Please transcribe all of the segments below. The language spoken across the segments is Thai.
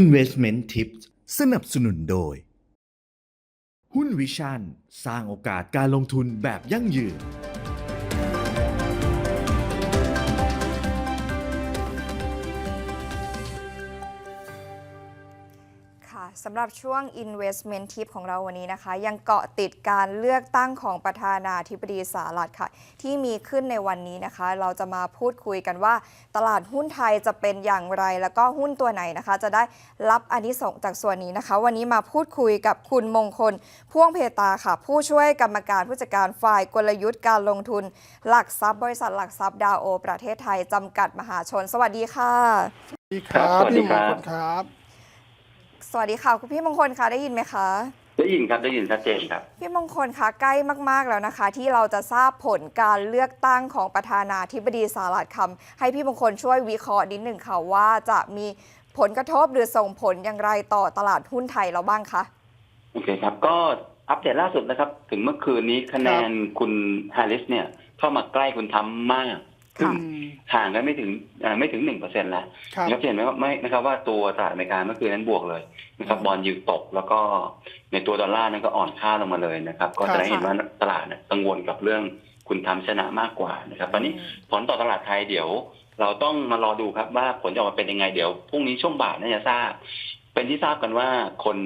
Investment Tips สนับสนุนโดย หุ้นวิชันสร้างโอกาสการลงทุนแบบยั่งยืน สำหรับช่วง Investment Tip ของเราวันนี้นะคะ ยังเกาะติดการเลือกตั้งของประธานาธิบดีสหรัฐค่ะ ที่มีขึ้นในวันนี้นะคะ เราจะมาพูดคุยกันว่า ตลาดหุ้นไทยจะเป็นอย่างไร แล้วก็หุ้นตัวไหนนะคะ จะได้รับอานิสงส์จากส่วนนี้นะคะ วันนี้มาพูดคุยกับคุณมงคล พ่วงเพตาค่ะ ผู้ช่วยกรรมการผู้จัดการฝ่ายกลยุทธ์การลงทุน หลักทรัพย์บริษัทหลักทรัพย์ดาวโอ ประเทศไทยจำกัดมหาชน สวัสดีค่ะสวัสดีครับสวัสดีพี่มครังบคลครับ สวัสดีค่ะ คุณพี่มงคลคะได้ยินไหมคะ ได้ยินครับได้ยินชัดเจนครับ พี่มงคลคะใกล้มากๆแล้วนะคะ ที่เราจะทราบผลการเลือกตั้งของประธานาธิบดีสหรัฐคำให้พี่มงคลช่วยวิเคราะห์นิดหนึ่งค่ะว่าจะมีผลกระทบหรือส่งผลอย่างไรต่อตลาดหุ้นไทยเราบ้างคะโอเคครับ ก็อัปเดตล่าสุดนะครับ ถึงเมื่อคืนนี้คะแนนคุณแฮร์ริสเนี่ยเข้ามาใกล้คุณทำมาก ซึ่งอืมห่างกันไม่ถึงอ่าไม่ถึงหนึ่งเปอร์เซ็นต์แล้วครับนะครับเห็นไหมว่าไม่นะครับว่าตัวตลาดอเมริกาเมื่อคืนนั้นบวกเลยนะครับอืมบอลยิวตกแล้วก็ในตัวดอลลาร์นั้นก็อ่อนค่าลงมาเลยนะครับ ก็ครับจะได้เห็นว่าตลาดเนี่ยกังวลกับเรื่องคุณทำชนะมากกว่านะครับ ตอนนี้อืมผลต่อตลาดไทยเดี๋ยว เราต้องมารอดูครับว่าผลจะออกมาเป็นยังไงเดี๋ยวพรุ่งนี้ช่วงบ่ายน่าจะทราบเป็นที่ทราบกันว่าคน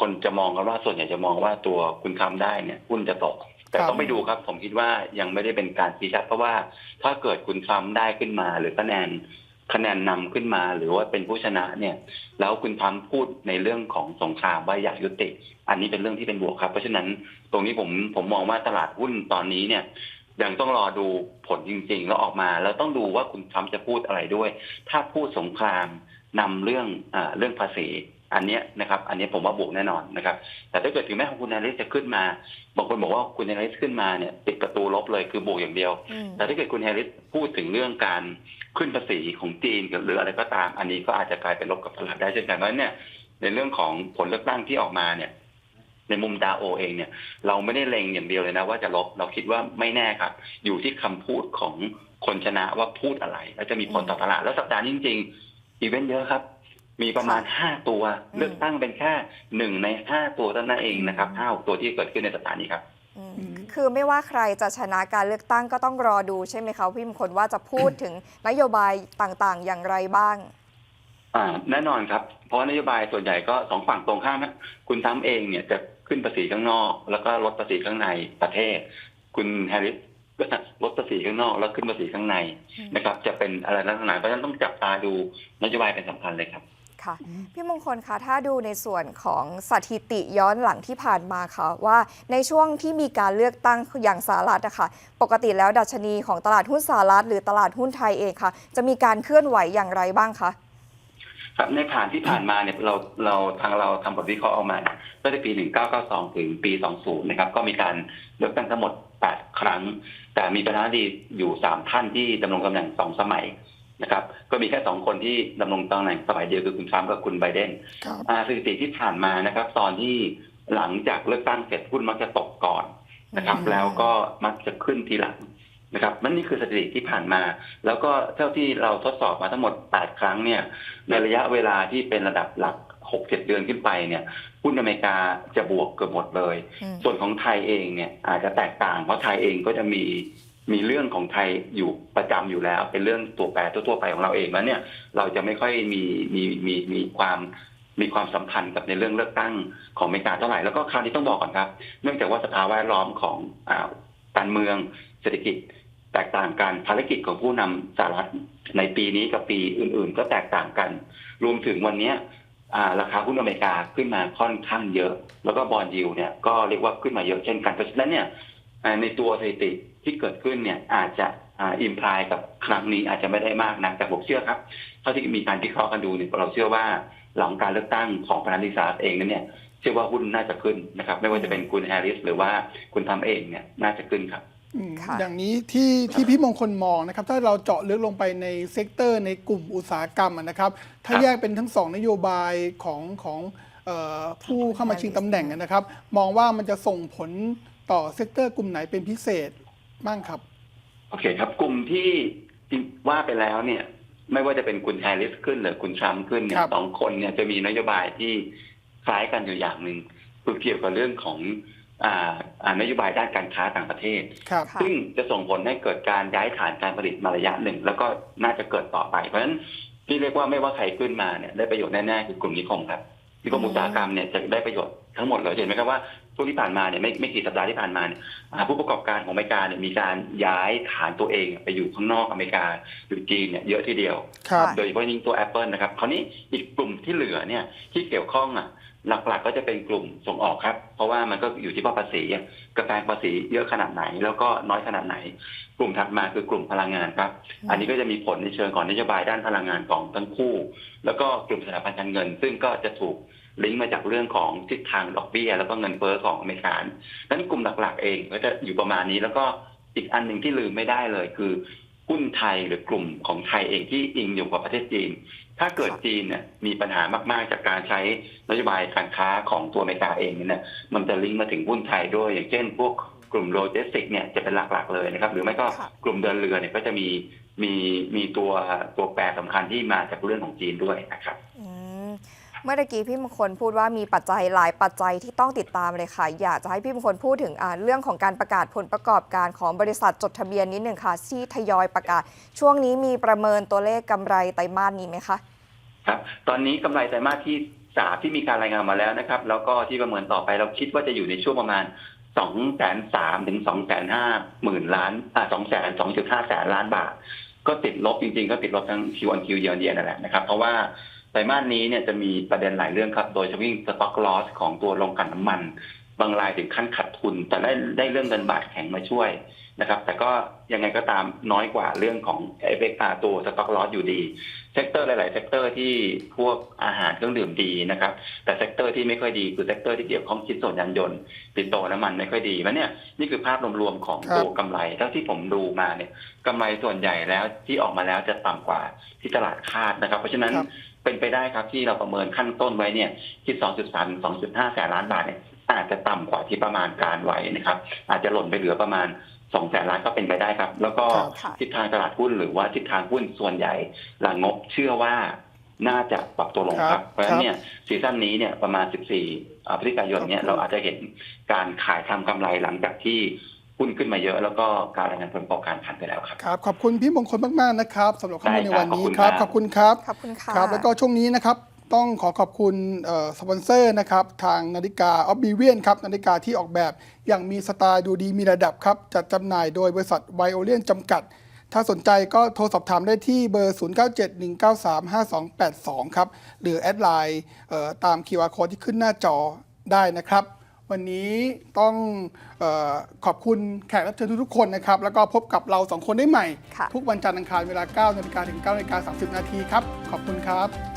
คนจะมองกันว่าส่วนใหญ่จะมองว่าตัวคุณทำได้เนี่ยหุ้นจะตก แต่ต้องไปดูครับผมคิดว่ายังไม่ได้เป็นการชี้ชัดเพราะว่าถ้าเกิดคุณทำได้ขึ้นมา หรือคะแนนคะแนนนำขึ้นมาหรือว่าเป็นผู้ชนะเนี่ย แล้วคุณทำพูดในเรื่องของสงครามว่าอยากยุติ อันนี้เป็นเรื่องที่เป็นบวกครับ เพราะฉะนั้นตรงนี้ผมผมมองว่าตลาดหุ้นตอนนี้เนี่ยยังต้องรอดูผลจริง ๆ แล้วออกมา แล้วต้องดูว่าคุณทรัมป์จะพูดอะไรด้วย ถ้าพูดสงครามนำเรื่องอเรื่องภาษี อันเนี้ยนะครับ อันเนี้ยผมว่าบวกแน่นอนนะครับ แต่ถ้าเกิดถึงแม้ของคุณแฮร์ริสจะขึ้นมาบางคนบอกว่าคุณแฮร์ริสขึ้นมาเนี่ยติดประตูลบเลยคือบวกอย่างเดียวอืมแต่ถ้าเกิดคุณแฮร์ริสพูดถึงเรื่องการขึ้นภาษีของจีนหรืออะไรก็ตาม อันนี้ก็อาจจะกลายเป็นลบกับตลาดได้เช่นกันเพราะฉะนั้นเนี่ยในเรื่องของผลเลือกตั้งที่ออกมาเนี่ย ในมุมดาวโอเองเนี่ย เราไม่ได้เล็งอย่างเดียวเลยนะว่าจะลบเราคิดว่าไม่แน่ครับ อยู่ที่คำพูดของคนชนะว่าพูดอะไร แล้วจะมีผลต่อตลาดแล้วสัปดาห์นี้จริงๆอีเวนต์เยอะครับ มีประมาณห้าตัวอืมเลือกตั้งเป็นแค่หนึ่งในห้าตัวเท่านั้นเองนะครับห้าหกตัวที่เกิดขึ้นในสัปดาห์นี้ครับอืมอืมคือไม่ว่าใครจะชนะการเลือกตั้งก็ต้องรอดูใช่ไหมคะพี่มงคลว่าจะพูดถึงนโยบายต่างๆ อย่างไรบ้างอ่าแน่นอนครับ เพราะว่านโยบายส่วนใหญ่ก็สองฝั่งตรงข้ามนะคุณทรัมป์เองเนี่ยจะขึ้นภาษีข้างนอก แล้วก็ลดภาษีข้างในประเทศ คุณแฮร์ริสก็ลดภาษีข้างนอกแล้วขึ้นภาษีข้างในนะครับ จะเป็นอะไรลักษณะเพราะฉะนั้นต้องจับตาดูนโยบายเป็นสำคัญเลยครับ ค่ะ พี่มงคลคะถ้าดูในส่วนของสถิติย้อนหลังที่ผ่านมาค่ะ ว่าในช่วงที่มีการเลือกตั้งอย่างสหรัฐอะค่ะปกติแล้วดัชนีของตลาดหุ้นสหรัฐหรือตลาดหุ้นไทยเองค่ะ จะมีการเคลื่อนไหวอย่างไรบ้างคะครับในผ่านที่ผ่านมาเนี่ยเราเราทางเราทำบทวิเคราะห์ออกมาตั้งแต่ปี 1992 ถึงปี 20 นะครับ ก็มีการเลือกตั้งทั้งหมด 8 ครั้ง แต่มีประธานาธิบดีอยู่ 3 ท่านที่ดำรงตำแหน่ง 2 สมัย นะครับ ก็มีแค่2คนที่ดำรงตำแหน่งสมัยเดียวคือคุณทรัมป์กับคุณไบเดนครับอ่าสถิติที่ผ่านมานะครับ ตอนที่หลังจากเลือกตั้งเสร็จหุ้นมักจะตกก่อนนะครับอืมแล้วก็มักจะขึ้นทีหลังนะครับนั่นนี่คือสถิติที่ผ่านมา แล้วก็เท่าที่เราทดสอบมาทั้งหมด 8 ครั้งเนี่ย ในระยะเวลาที่เป็นระดับหลัก 6-7 เดือนขึ้นไปเนี่ยหุ้นอเมริกาจะบวกเกือบหมดเลยอืมส่วนของไทยเองเนี่ยอาจจะแตกต่างเพราะไทยเองก็จะมี มีเรื่องของไทยอยู่ประจำอยู่แล้ว เป็นเรื่องตัวแปรทั่วๆไปของเราเองแล้วเนี่ย เราจะไม่ค่อยมีมีมีมีความมีความสัมพันธ์กับในเรื่องเลือกตั้งของอเมริกาเท่าไหร่แล้วก็คราวนี้ต้องบอกก่อนครับ เนื่องจากว่าสภาวะแวดล้อมของอการเมืองเศรษฐกิจ แตกต่างกันภารกิจของผู้นำสหรัฐในปีนี้กับปีอื่น ๆ ก็แตกต่างกัน รวมถึงวันนี้ราคาหุ้นอเมริกาขึ้นมาค่อนข้างเยอะ แล้วก็บอลยิวเนี่ยก็เรียกว่าขึ้นมาเยอะเช่นกันเพราะฉะนั้นเนี่ยในตัวสถิติ ที่เกิดขึ้นเนี่ยอาจจะอิมพลายกับครั้งนี้อาจจะไม่ได้มากนักแต่ผมเชื่อครับเท่าที่มีการวิเคราะห์กันดูเนี่ยเราเชื่อว่าหลังการเลือกตั้งของประธานาธิบดีสหรัฐเองนั้นเนี่ยเชื่อว่าหุ้นน่าจะขึ้นนะครับ ไม่ว่าจะเป็นคุณแฮร์ริสหรือว่าคุณทำเองเนี่ยน่าจะขึ้นครับอืมค่ะอย่างนี้ที่ที่พี่มงคลมองนะครับ ถ้าเราเจาะลึกลงไปในเซกเตอร์ ในกลุ่มอุตสาหกรรมอะนะครับ ถ้าครับแยกเป็นทั้งสองนโยบายของของเอ่อผู้เข้ามาชิงตำแหน่งอะนะครับ มองว่ามันจะส่งผลต่อเซกเตอร์กลุ่มไหนเป็นพิเศษ บ้างครับ โอเคครับ กลุ่มที่ที่ว่าไปแล้วเนี่ย ไม่ว่าจะเป็นคุณแฮร์ริสขึ้นหรือคุณทรัมป์ขึ้นเนี่คยรับสองคนเนี่ยจะมีนโยบายที่คล้ายกันอยู่อย่างหนึ่งคือเกี่ยวกับเรื่องของอ่าอ่านโยบายด้านการค้าต่างประเทศครับค่ะซึ่งจะส่งผลให้เกิดการย้ายฐานการผลิตมาระยะหนึ่ง แล้วก็น่าจะเกิดต่อไป เพราะฉะนั้นที่เรียกว่าไม่ว่าใครขึ้นมาเนี่ยได้ประโยชน์แน่ๆคือกลุ่มนิคมครับนิคมอุตสาหกรรมเนี่ยจะได้ประโยชน์ทั้งหมดเลยเห็นไหมครับว่า ช่วงที่ผ่านมาเนี่ยไม่ไม่กี่สัปดาห์ที่ผ่านมาเนี่ยอ่าผู้ประกอบการของอเมริกาเนี่ยมีการย้ายฐานตัวเองไปอยู่ข้างนอกอเมริกาหรือจีนเนี่ยเยอะทีเดียว ครับโดยเฉพาะยิ่งตัว Apple นะครับคราวนี้อีกกลุ่มที่เหลือเนี่ยที่เกี่ยวข้องอะหลักๆก็จะเป็นกลุ่มส่งออกครับ เพราะว่ามันก็อยู่ที่ว่าภาษีอะกระแพงภาษีเยอะขนาดไหน แล้วก็น้อยขนาดไหน กลุ่มถัดมาคือกลุ่มพลังงานครับ อันนี้ก็จะมีผลในเชิงของนโยบายด้านพลังงานของทั้งคู่ แล้วก็กลุ่มสถาบันการเงิน ซึ่งก็จะถูก ลิงก์มาจากเรื่องของทิศทางดอกเบี้ย แล้วก็เงินเฟ้อของอเมริกาดังนั้นกลุ่มหลักๆ เองก็จะอยู่ประมาณนี้ แล้วก็อีกอันหนึ่งที่ลืมไม่ได้เลยคือหุ้นไทยหรือกลุ่มของไทยเองที่อิงอยู่กับประเทศจีน ถ้าเกิดค่ะจีนเนี่ยมีปัญหามาก ๆ จากการใช้นโยบายการค้าของตัวอเมริกาเองเนี่ยมันจะลิงก์มาถึงหุ้นไทยด้วย อย่างเช่น พวกกลุ่มโลจิสติกเนี่ยจะเป็นหลัก ๆ เลยนะครับ หรือไม่ก็ค่ะกลุ่มเดินเรือเนี่ยก็จะมีมีมีตัวตัวแปรสำคัญที่มาจากเรื่องของจีนด้วยนะครับ อืม เมื่อกี้พี่มงคลพูดว่ามีปัจจัยหลายปัจจัยที่ต้องติดตามเลยค่ะ อยากจะให้พี่มงคลพูดถึงเรื่องของการประกาศผลประกอบการของบริษัทจดทะเบียนนิดหนึ่งค่ะที่ทยอยประกาศ ช่วงนี้มีประเมินตัวเลขกำไรไตรมาสนี้ไหมคะครับตอนนี้กำไรไตรมาสที่สามที่มีการรายงานมาแล้วนะครับ แล้วก็ที่ประเมินต่อไปเราคิดว่าจะอยู่ในช่วงประมาณสองแสนสามถึงสองแสนห้าหมื่นล้านอ่าสองแสนสองจุดห้าแสนล้านบาท ก็ติดลบจริงๆ ก็ติดลบทั้ง Q on Q เยียร์เดียนั่นแหละนะครับ เพราะว่า ไตรมาสนี้เนี่ยจะมีประเด็นหลายเรื่องครับ โดยเฉพาะสต็อกลอสของตัวโรงกลั่นน้ำมัน บางรายถึงขั้นขาดทุน แต่ได้ได้เรื่องเงินบาทแข็งมาช่วย นะครับ แต่ก็ยังไงก็ตามน้อยกว่าเรื่องของเอฟเอตัวสต็อกลอสอยู่ดี เซกเตอร์หลาย ๆ เซกเตอร์ที่พวกอาหารเครื่องดื่มดีนะครับ แต่เซกเตอร์ที่ไม่ค่อยดีคือเซกเตอร์ที่เกี่ยวข้องชิ้นส่วนยานยนต์ปิโตรน้ำมันไม่ค่อยดีมันเนี่ยนี่คือภาพรวม ๆ ของครับตัวกำไรเท่าที่ผมดูมาเนี่ยกำไรส่วนใหญ่แล้วที่ออกมาแล้วจะต่ำกว่าที่ตลาดคาดนะครับ เพราะฉะนั้นครับเป็นไปได้ครับที่เราประเมินขั้นต้นไว้เนี่ยที่2.3 2.5แสนล้านบาทเนี่ยอาจจะต่ำกว่าที่ประมาณการไว้นะครับ อาจจะหล่นไปเหลือประมาณ 2แสนล้านก็เป็นไปได้ครับ แล้วก็ครับค่ะทิศทางตลาดหุ้นหรือว่าทิศทางหุ้นส่วนใหญ่หลังงบเชื่อว่าน่าจะปรับตัวลงคครัรับบเพราะฉะนั้นเนี่ยซีซั่นนี้เนี่ยประมาณ 14อ่าพฤศจิกายนเนี่ยครับเราอาจจะเห็นการขายทำกำไรหลังจากที่หุ้นขึ้นมาเยอะแล้วก็การรายงานผลประกอบการผ่านไปแล้วครับครับ ขอบคุณพี่มงคลมาก ๆ นะครับสำหรับข้อมูลในได้ครับวันนี้ขอบคคุณรับครับ ขอบคุณครับ ขอบคุณค่ะครับ แล้วก็ช่วงนี้นะครับ ต้องขอขอบคุณเอ่อสปอนเซอร์นะครับทางนาฬิกาออฟบิเวียนครับนาฬิกาที่ออกแบบอย่างมีสไตล์ดูดีมีระดับครับ จัดจำหน่ายโดยบริษัทไวโอเลียนจำกัด ถ้าสนใจก็โทรสอบถามได้ที่เบอร์ 0971935282 ครับ หรือแอดไลน์เอ่อตาม QR Code ที่ขึ้นหน้าจอได้นะครับ วันนี้ต้องเออขอบคุณแขกรับเชิญทุกๆคนนะครับ แล้วก็พบกับเราสองคนได้ใหม่ค่ะทุกวันจันทร์อังคารเวลา9นาฬิกาถึง9นาฬิกา30 นาทีครับ ขอบคุณครับ